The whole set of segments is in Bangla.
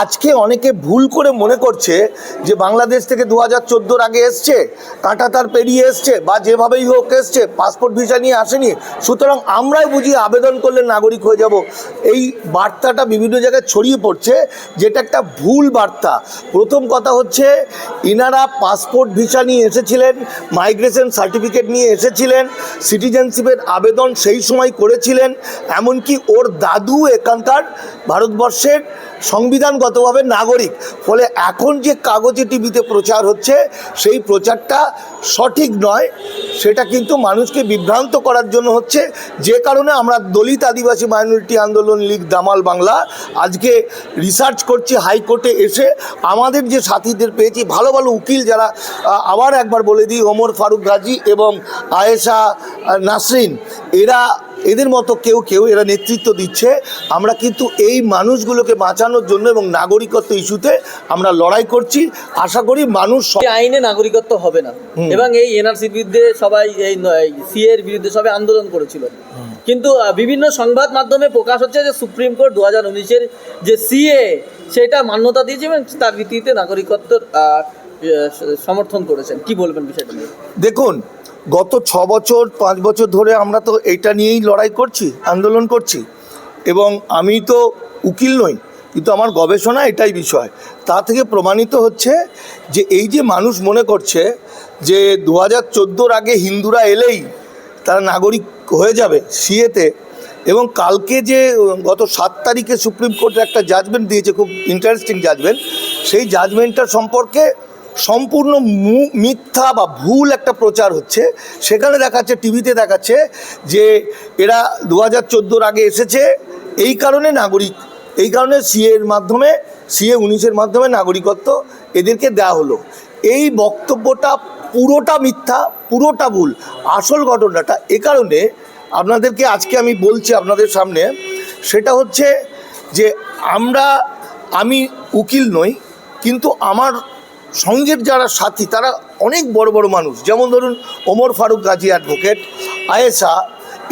আজকে অনেকে ভুল করে মনে করছে যে বাংলাদেশ থেকে দু হাজার চোদ্দোর আগে এসছে কাঁটাতার পেরিয়ে এসছে বা যেভাবেই হোক এসছে পাসপোর্ট ভিসা নিয়ে আসেনি। সুতরাং আমরাই বুঝি আবেদন করলে নাগরিক হয়ে যাব। এই বার্তাটা বিভিন্ন জায়গায় ছড়িয়ে পড়ছে, যেটা একটা ভুল বার্তা। প্রথম কথা হচ্ছে, ইনারা পাসপোর্ট ভিসা নিয়ে এসেছিলেন মাইগ্রেশন সার্টিফিকেট নিয়ে এসেছিলেন সিটিজেনশিপের আবেদন সেই সময় করেছিলেন, এমনকি ওর দাদু এখানকার ভারতবর্ষের সংবিধানগতভাবে নাগরিক। ফলে এখন যে কাগজে টিভিতে প্রচার হচ্ছে, সেই প্রচারটা সঠিক নয়। সেটা কিন্তু মানুষকে বিভ্রান্ত করার জন্য হচ্ছে। যে কারণে আমরা দলিত আদিবাসী মাইনরিটি আন্দোলন লীগ দামাল বাংলা আজকে রিসার্চ করছি, হাইকোর্টে এসে আমাদের যে সাথীদের পেয়েছি, ভালো ভালো উকিল যারা আবার একবার বলে দিই, ওমর ফারুক গাজী এবং আয়েশা নাসরিন, এরা এদের মতো কেউ কেউ এরা নেতৃত্ব দিচ্ছে। আমরা কিন্তু এই মানুষগুলোকে বাঁচানোর জন্য এবং নাগরিকত্ব ইস্যুতে আমরা লড়াই করছি। আশা করি মানুষ আইনে নাগরিকত্ব হবে না। এবং এই এনআরসির বিরুদ্ধে সবাই এই সিএ এর বিরুদ্ধে সবাই আন্দোলন করেছিল। কিন্তু বিভিন্ন সংবাদ মাধ্যমে প্রকাশ হচ্ছে যে সুপ্রিম কোর্ট দু হাজার উনিশের যে সিএ সেটা মান্যতা দিয়েছে এবং তার ভিত্তিতে নাগরিকত্বর আহ, সমর্থন করেছেন। কি বলবেন বিষয়টা দেখুন গত ছ বছর, পাঁচ বছর ধরে আমরা তো এটা নিয়েই লড়াই করছি, আন্দোলন করছি। এবং আমি তো উকিল নই, কিন্তু আমার গবেষণা এটাই বিষয়। তা থেকে প্রমাণিত হচ্ছে যে এই যে মানুষ মনে করছে যে দু হাজার চোদ্দোর আগে হিন্দুরা এলেই তারা নাগরিক হয়ে যাবে সিএতে, এবং কালকে যে গত সাত তারিখে সুপ্রিম কোর্টের একটা জাজমেন্ট দিয়েছে, খুব ইন্টারেস্টিং জাজমেন্ট সেই জাজমেন্টটা সম্পর্কে সম্পূর্ণ মিথ্যা বা ভুল একটা প্রচার হচ্ছে। সেখানে দেখাচ্ছে, টিভিতে দেখাচ্ছে যে এরা দু হাজার চোদ্দোর আগে এসেছে। এই কারণে নাগরিক, এই কারণে সিএ এর মাধ্যমে, সিএ উনিশের মাধ্যমে নাগরিকত্ব এদেরকে দেওয়া হলো। এই বক্তব্যটা পুরোটা মিথ্যা, পুরোটা ভুল, আসল ঘটনাটা এ কারণে আপনাদেরকে আজকে আমি বলছি আপনাদের সামনে, সেটা হচ্ছে যে আমরা, আমি উকিল নই, কিন্তু আমার সঙ্গের যারা সাথী, তারা অনেক বড় বড় মানুষ। যেমন ধরুন ওমর ফারুক গাজী অ্যাডভোকেট আয়েশা,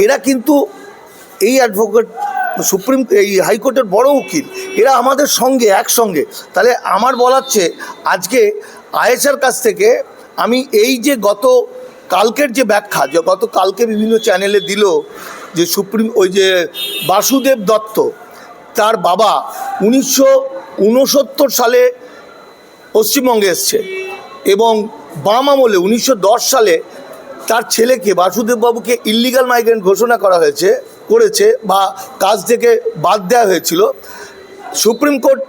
এরা কিন্তু এই অ্যাডভোকেট সুপ্রিম এই হাইকোর্টের বড় উকিল। এরা আমাদের সঙ্গে, একসঙ্গে। তাহলে আমার বলাচ্ছে আজকে আয়েশার কাছ থেকে আমি এই যে গত কালকের যে ব্যাখ্যা, যে গত কালকে বিভিন্ন চ্যানেলে দিল যে সুপ্রিম ওই যে বাসুদেব দত্ত, তার বাবা উনিশশো উনসত্তর সালে পশ্চিমবঙ্গে এসছে। এবং বাম আমলে উনিশশো দশ সালে তার ছেলেকে, বাসুদেববাবুকে ইল্লিগাল মাইগ্রেন্ট ঘোষণা করা হয়েছে, করেছে বা কাজ থেকে বাদ দেওয়া হয়েছিল। সুপ্রিম কোর্ট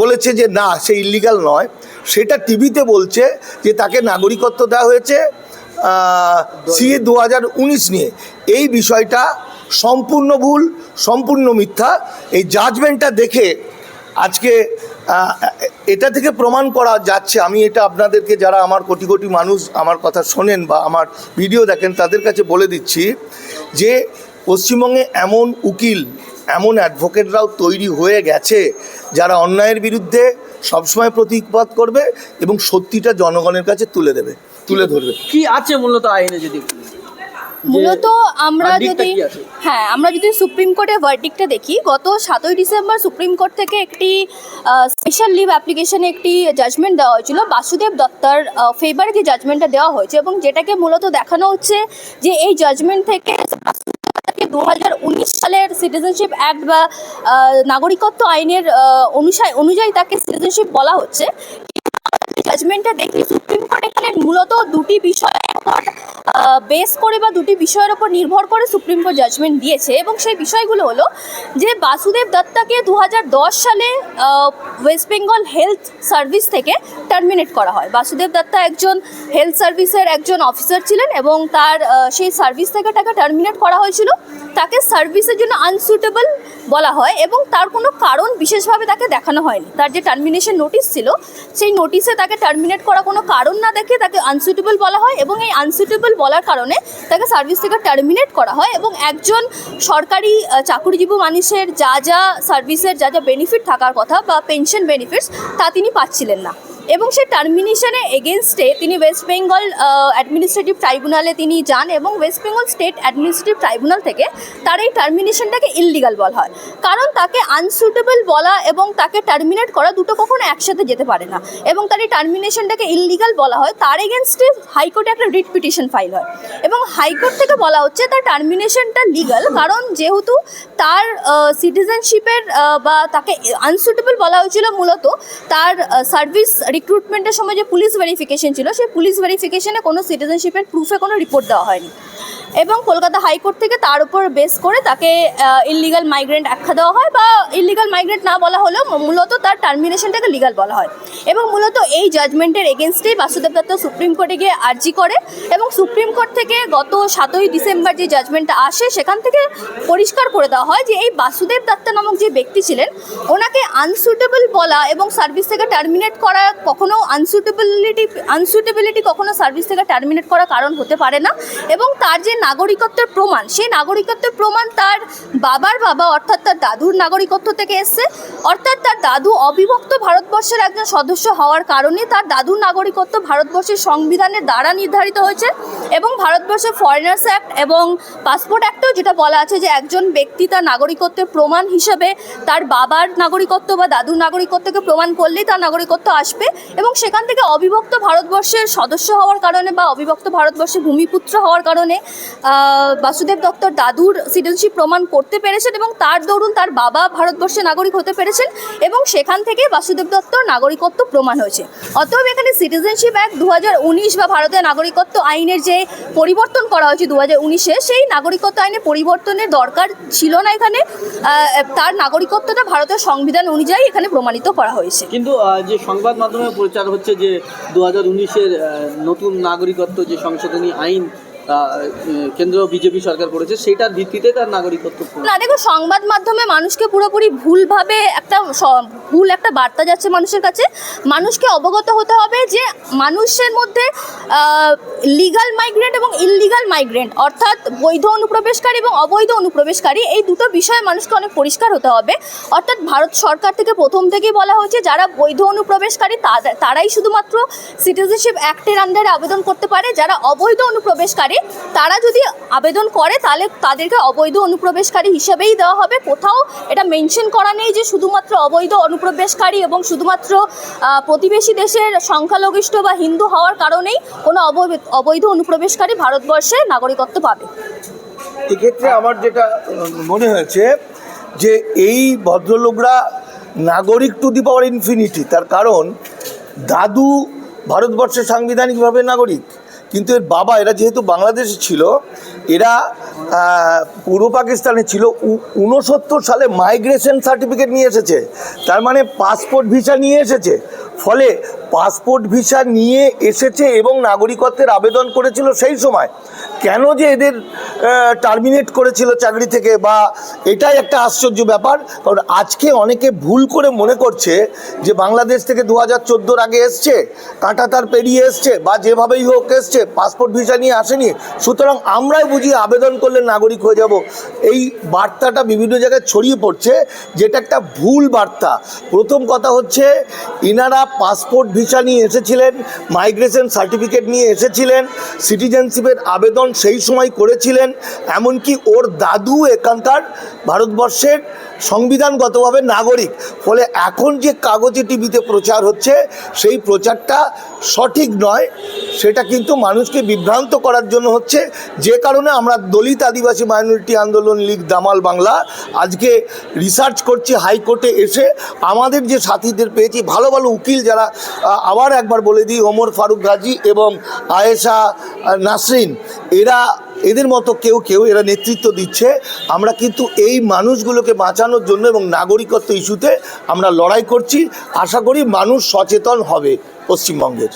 বলেছে যে না, সে ইল্লিগাল নয়। সেটা টিভিতে বলছে যে তাকে নাগরিকত্ব দেওয়া হয়েছে সিএ দু হাজার নিয়ে। এই বিষয়টা সম্পূর্ণ ভুল, সম্পূর্ণ মিথ্যা। এই জাজমেন্টটা দেখে আজকে এটা থেকে প্রমাণ করা যাচ্ছে। আমি এটা আপনাদেরকে যারা আমার কোটি কোটি মানুষ আমার কথা শোনেন বা আমার ভিডিও দেখেন, তাদের কাছে বলে দিচ্ছি যে পশ্চিমবঙ্গে এমন উকিল, এমন অ্যাডভোকেটরাও তৈরি হয়ে গেছে যারা অন্যায়ের বিরুদ্ধে সবসময় প্রতিবাদ করবে এবং সত্যিটা জনগণের কাছে তুলে দেবে, তুলে ধরবে। কি আছে মূলত আইনে যদি মূলত আমরা যদি হ্যাঁ আমরা যদি সুপ্রিম কোর্টের ভার্ডিকটা দেখি গত সাতই ডিসেম্বর সুপ্রিম কোর্ট থেকে একটি স্পেশাল লিভ অ্যাপ্লিকেশনে একটি জাজমেন্ট দেওয়া হয়েছিল। বাসুদেব দত্তার ফেভারে যে জাজমেন্টটা দেওয়া হয়েছে এবং যেটাকে মূলত দেখানো হচ্ছে যে এই জাজমেন্ট থেকে দু হাজার উনিশ সালের সিটিজেনশিপ অ্যাক্ট বা নাগরিকত্ব আইনের অনুসায় অনুযায়ী তাকে সিটিজেনশিপ বলা হচ্ছে। জাজমেন্টটা দেখি সুপ্রিম কোর্ট এখানে মূলত দুটি উপর বেস করে বা দুটি বিষয়ের উপর নির্ভর করে সুপ্রিম কোর্ট জাজমেন্ট দিয়েছে এবং সেই বিষয়গুলো হলো যে বাসুদেব দত্তাকে দু হাজার দশ সালে ওয়েস্ট বেঙ্গল হেলথ সার্ভিস থেকে টার্মিনেট করা হয়। বাসুদেব দত্তা একজন হেলথ সার্ভিসের একজন অফিসার ছিলেন এবং তার সেই সার্ভিস থেকে তাকে টার্মিনেট করা হয়েছিল। তাকে সার্ভিসের জন্য আনসুটেবল বলা হয় এবং তার কোনো কারণ বিশেষভাবে তাকে দেখানো হয়নি। তার যে টার্মিনেশন নোটিশ ছিল, সেই নোটিশে তাকে টার্মিনেট করা কোনো কারণ না দেখে তাকে আনসুইটেবল বলা হয় এবং এই আনসুইটেবল বলার কারণে তাকে সার্ভিস থেকে টার্মিনেট করা হয় এবং একজন সরকারি চাকরিজীবী মানুষের যা যা সার্ভিসের যা যা বেনিফিট থাকার কথা বা পেনশন বেনিফিটস তা তিনি পাচ্ছিলেন না। এবং সেই টার্মিনেশনের এগেনস্টে তিনি ওয়েস্ট বেঙ্গল অ্যাডমিনিস্ট্রেটিভ ট্রাইব্যুনালে তিনি যান এবং West Bengal state administrative tribunal থেকে তার এই টার্মিনেশনটাকে ইললিগাল বলা হয়। কারণ তাকে আনসুটেবল বলা এবং তাকে টার্মিনেট করা দুটো কখনো একসাথে যেতে পারে না। এবং তার এই টার্মিনেশনটাকে ইললিগাল বলা হয়, তার এগেনস্টে হাইকোর্টে একটা রিট পিটিশন ফাইল হয়। এবং হাইকোর্ট থেকে বলা হচ্ছে তার টার্মিনেশনটা লিগাল কারণ যেহেতু তার সিটিজেনশিপের বা তাকে আনসুটেবল বলা হয়েছিল মূলত, তার সার্ভিস রিক্রুটমেন্টের সময় যে পুলিশ ভেরিফিকেশন ছিল, সেই পুলিশ ভেরিফিকেশনে কোনো সিটিজেনশিপের প্রুফে কোনো রিপোর্ট দেওয়া হয়নি। এবং কলকাতা হাইকোর্ট থেকে তার উপর বেস করে তাকে ইললিগাল মাইগ্রেন্ট আখ্যা দেওয়া হয় বা ইললিগাল মাইগ্রেন্ট না বলা হলেও মূলত তার টার্মিনেশনটাকে লিগাল বলা হয়। এবং মূলত এই জাজমেন্টের এগেনস্টেই বাসুদেব দত্ত সুপ্রিম কোর্টে গিয়ে আর্জি করে এবং সুপ্রিম কোর্ট থেকে গত সাতই ডিসেম্বর যে জাজমেন্টটা আসে সেখান থেকে পরিষ্কার করে দেওয়া হয় যে এই বাসুদেব দত্ত নামক যে ব্যক্তি ছিলেন, ওনাকে আনসুটেবল বলা এবং সার্ভিস থেকে টার্মিনেট করা কখনো আনসুটেবিলিটি আনসুটেবিলিটি কখনো সার্ভিস থেকে টার্মিনেট করা কারণ হতে পারে না। এবং তার যে নাগরিকত্বের প্রমাণ, সেই নাগরিকত্বের প্রমাণ তার বাবার বাবা, অর্থাৎ তার দাদুর নাগরিকত্ব থেকে এসছে। অর্থাৎ তার দাদু অবিভক্ত ভারতবর্ষের একজন সদস্য হওয়ার কারণে তার দাদুর নাগরিকত্ব ভারতবর্ষের সংবিধানের দ্বারা নির্ধারিত হয়েছে এবং ভারতবর্ষের ফরেনার্স অ্যাক্ট এবং পাসপোর্ট অ্যাক্টেও যেটা বলা আছে যে একজন ব্যক্তি তার নাগরিকত্বের প্রমাণ হিসেবে তার বাবার নাগরিকত্ব বা দাদুর নাগরিকত্বকে প্রমাণ করলেই তার নাগরিকত্ব আসবে এবং সেখান থেকে অবিভক্ত ভারতবর্ষের সদস্য হওয়ার কারণে বা অবিভক্ত ভারতবর্ষের ভূমিপুত্র হওয়ার কারণে বাসুদেব দত্তর দাদুর সিটিজেনশিপ প্রমাণ করতে পেরেছেন এবং তার দরুন তার বাবা ভারতবর্ষের নাগরিক হতে পেরেছেন এবং সেখান থেকে বাসুদেব দত্তর নাগরিকত্ব প্রমাণ হয়েছে। অতএব এখানে সিটিজেনশিপ অ্যাক্ট দু বা ভারতের নাগরিকত্ব আইনের যে পরিবর্তন করা হয়েছে দু উনিশে, সেই নাগরিকত্ব আইনের পরিবর্তনের দরকার ছিল না এখানে। তার নাগরিকত্বটা ভারতের সংবিধান অনুযায়ী এখানে প্রমাণিত করা হয়েছে। কিন্তু যে সংবাদ মাধ্যমে প্রচার হচ্ছে যে দু হাজার উনিশের নতুন নাগরিকত্ব যে সংশোধনী আইন কেন্দ্র বিজেপি সরকার করেছে, সেটার ভিত্তিতে তার নাগরিকত্ব। না, দেখো, সংবাদ মাধ্যমে মানুষকে পুরোপুরি ভুলভাবে একটা ভুল একটা বার্তা যাচ্ছে মানুষের কাছে মানুষকে অবগত হতে হবে যে মানুষের মধ্যে লিগাল মাইগ্রেন্ট এবং ইললিগাল মাইগ্রেন্ট অর্থাৎ বৈধ অনুপ্রবেশকারী এবং অবৈধ অনুপ্রবেশকারী, এই দুটো বিষয়ে মানুষকে অনেক পরিষ্কার হতে হবে অর্থাৎ ভারত সরকার থেকে প্রথম থেকেই বলা হয়েছে, যারা বৈধ অনুপ্রবেশকারী তারাই শুধুমাত্র সিটিজেনশিপ অ্যাক্টের আন্ডারে আবেদন করতে পারে, যারা অবৈধ অনুপ্রবেশকারী তারা যদি আবেদন করে, তাহলে তাদেরকে অবৈধ অনুপ্রবেশকারী হিসেবেই দেওয়া হবে। কোথাও এটা মেনশন করা নেই যে শুধুমাত্র অবৈধ অনুপ্রবেশকারী এবং শুধুমাত্র প্রতিবেশী দেশের সংখ্যালঘিষ্ঠ বা হিন্দু হওয়ার কারণেই কোনো অবৈধ অনুপ্রবেশকারী ভারতবর্ষে নাগরিকত্ব পাবে। এক্ষেত্রে আমার যেটা মনে হয়েছে যে এই ভদ্রলোকরা নাগরিক টু দি পাওয়ার ইনফিনিটি তার কারণ দাদু ভারতবর্ষের সাংবিধানিকভাবে নাগরিক। কিন্তু এর বাবা, এরা যেহেতু বাংলাদেশে ছিল, এরা পূর্ব পাকিস্তানে ছিল উনসত্তর সালে মাইগ্রেশন সার্টিফিকেট নিয়ে এসেছে। তার মানে পাসপোর্ট ভিসা নিয়ে এসেছে। ফলে পাসপোর্ট ভিসা নিয়ে এসেছে এবং নাগরিকত্বের আবেদন করেছিল সেই সময়। কেন যে এদের টার্মিনেট করেছিল চাকরি থেকে বা এটাই একটা আশ্চর্য ব্যাপার। কারণ আজকে অনেকে ভুল করে মনে করছে যে বাংলাদেশ থেকে দু হাজার চোদ্দোর আগে এসছে, কাঁটা তার পেরিয়ে এসছে বা যেভাবেই হোক এসছে, পাসপোর্ট ভিসা নিয়ে আসেনি। সুতরাং আমরাই বুঝি আবেদন করলে নাগরিক হয়ে যাব। এই বার্তাটা বিভিন্ন জায়গায় ছড়িয়ে পড়ছে, যেটা একটা ভুল বার্তা। প্রথম কথা হচ্ছে, ইনারা পাসপোর্ট ভিসা নিয়ে এসেছিলেন, মাইগ্রেশন সার্টিফিকেট নিয়ে এসেছিলেন, সিটিজেনশিপের আবেদন সেই সময় করেছিলেন, এমনকি ওর দাদু এখানকার ভারতবর্ষের সংবিধানগতভাবে নাগরিক। ফলে এখন যে কাগজে টিভিতে প্রচার হচ্ছে, সেই প্রচারটা সঠিক নয়। সেটা কিন্তু মানুষকে বিভ্রান্ত করার জন্য হচ্ছে। যে কারণে আমরা দলিত আদিবাসী মাইনরিটি আন্দোলন লীগ দামাল বাংলা আজকে রিসার্চ করছি, হাইকোর্টে এসে আমাদের যে সাথীদের পেয়েছি, ভালো ভালো উকিল যারা আবার একবার বলে দিই, ওমর ফারুক গাজী এবং আয়েশা নাসরিন। এরা এদের মতো কেউ কেউ এরা নেতৃত্ব দিচ্ছে আমরা কিন্তু এই মানুষগুলোকে বাঁচানোর জন্য এবং নাগরিকত্ব ইস্যুতে আমরা লড়াই করছি আশা করি মানুষ সচেতন হবে পশ্চিমবঙ্গের.